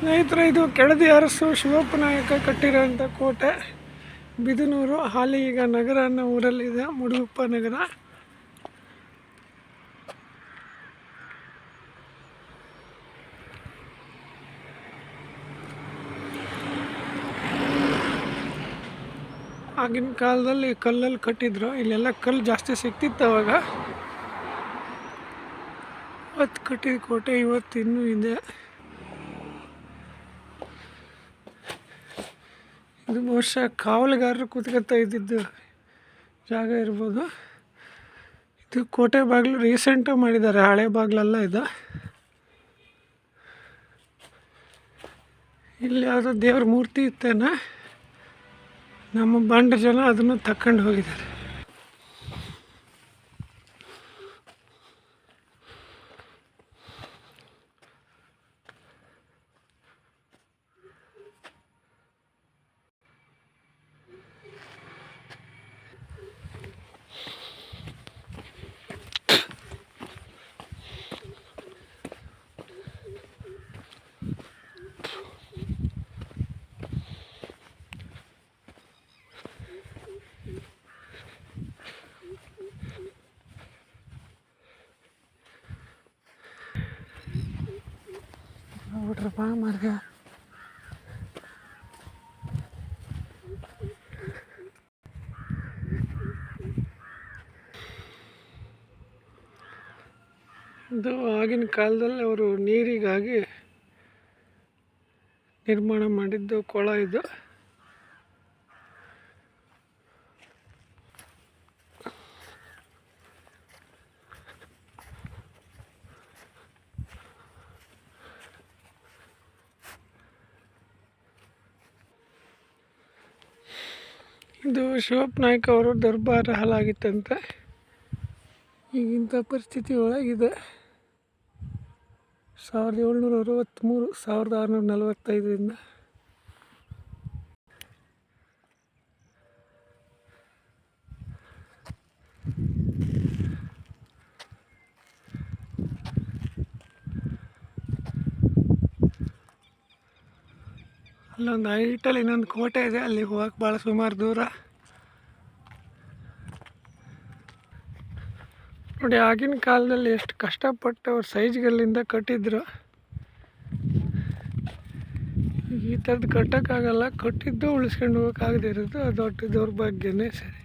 ಸ್ನೇಹಿತರೆ, ಇದು ಕೆಳದಿ ಅರಸು ಶಿವಪ್ಪ ನಾಯಕ ಕಟ್ಟಿರೋಂಥ ಕೋಟೆ. ಬಿದನೂರು ಹಾಲಿ ಈಗ ನಗರ ಅನ್ನೋ ಊರಲ್ಲಿದೆ ಮುಡುಗುಪ್ಪ ನಗರ. ಆಗಿನ ಕಾಲದಲ್ಲಿ ಕಲ್ಲಲ್ಲಿ ಕಟ್ಟಿದ್ರು, ಇಲ್ಲೆಲ್ಲ ಕಲ್ಲು ಜಾಸ್ತಿ ಸಿಕ್ತಿತ್ತು ಅವಾಗ. ಇವತ್ತು ಕಟ್ಟಿದ ಕೋಟೆ ಇವತ್ತು ಇನ್ನೂ ಇದೆ. ಇದು ಬಹುಶಃ ಕಾವಲುಗಾರರು ಕೂತ್ಕೊತಾ ಇದ್ದಿದ್ದು ಜಾಗ ಇರ್ಬೋದು. ಇದು ಕೋಟೆ ಬಾಗಿಲು ರೀಸೆಂಟಾಗಿ ಮಾಡಿದ್ದಾರೆ. ಹಳೆ ಬಾಗಿಲೆಲ್ಲ ಇದು. ಇಲ್ಲಿ ಯಾವುದೋ ದೇವ್ರ ಮೂರ್ತಿ ಇತ್ತೇನ? ನಮ್ಮ ಬಂಡ ಜನ ಅದನ್ನು ತಕೊಂಡು ಹೋಗಿದ್ದಾರೆ. ನೋಡ್ರಪ್ಪ ಮಾರ್ಗ. ಇದು ಆಗಿನ ಕಾಲದಲ್ಲಿ ಅವರು ನೀರಿಗಾಗಿ ನಿರ್ಮಾಣ ಮಾಡಿದ್ದು ಕೊಳ ಇದು. ಇದು ಶಿವಪ್ಪ ನಾಯ್ಕ ಅವರು ದರ್ಬಾರ್ ಹಾಲಾಗಿತ್ತಂತೆ. ಈಗಿಂಥ ಪರಿಸ್ಥಿತಿ ಒಳಗಿದೆ. ಸಾವಿರದ ಏಳ್ನೂರ ಅರವತ್ತ್ಮೂರು ಸಾವಿರದ ಆರುನೂರ ನಲವತ್ತೈದರಿಂದ ಅಲ್ಲೊಂದು ಹೈಟಲ್ಲಿ ಇನ್ನೊಂದು ಕೋಟೆ ಇದೆ, ಅಲ್ಲಿಗೆ ಹೋಗಕ್ಕೆ ಭಾಳ ಸುಮಾರು ದೂರ. ನೋಡಿ, ಆಗಿನ ಕಾಲದಲ್ಲಿ ಎಷ್ಟು ಕಷ್ಟಪಟ್ಟು ಅವ್ರ ಸೈಜ್ಗಳಿಂದ ಕಟ್ಟಿದ್ರು. ಈ ಥರದ್ದು ಕಟ್ಟೋಕ್ಕಾಗಲ್ಲ ಕಟ್ಟಿದ್ದು ಉಳಿಸ್ಕೊಂಡು ಹೋಗೋಕ್ಕಾಗದೇ ಇರೋದು ಅದು ದೊಡ್ಡ ದೌರ್ಭಾಗ್ಯನೇ ಸರಿ.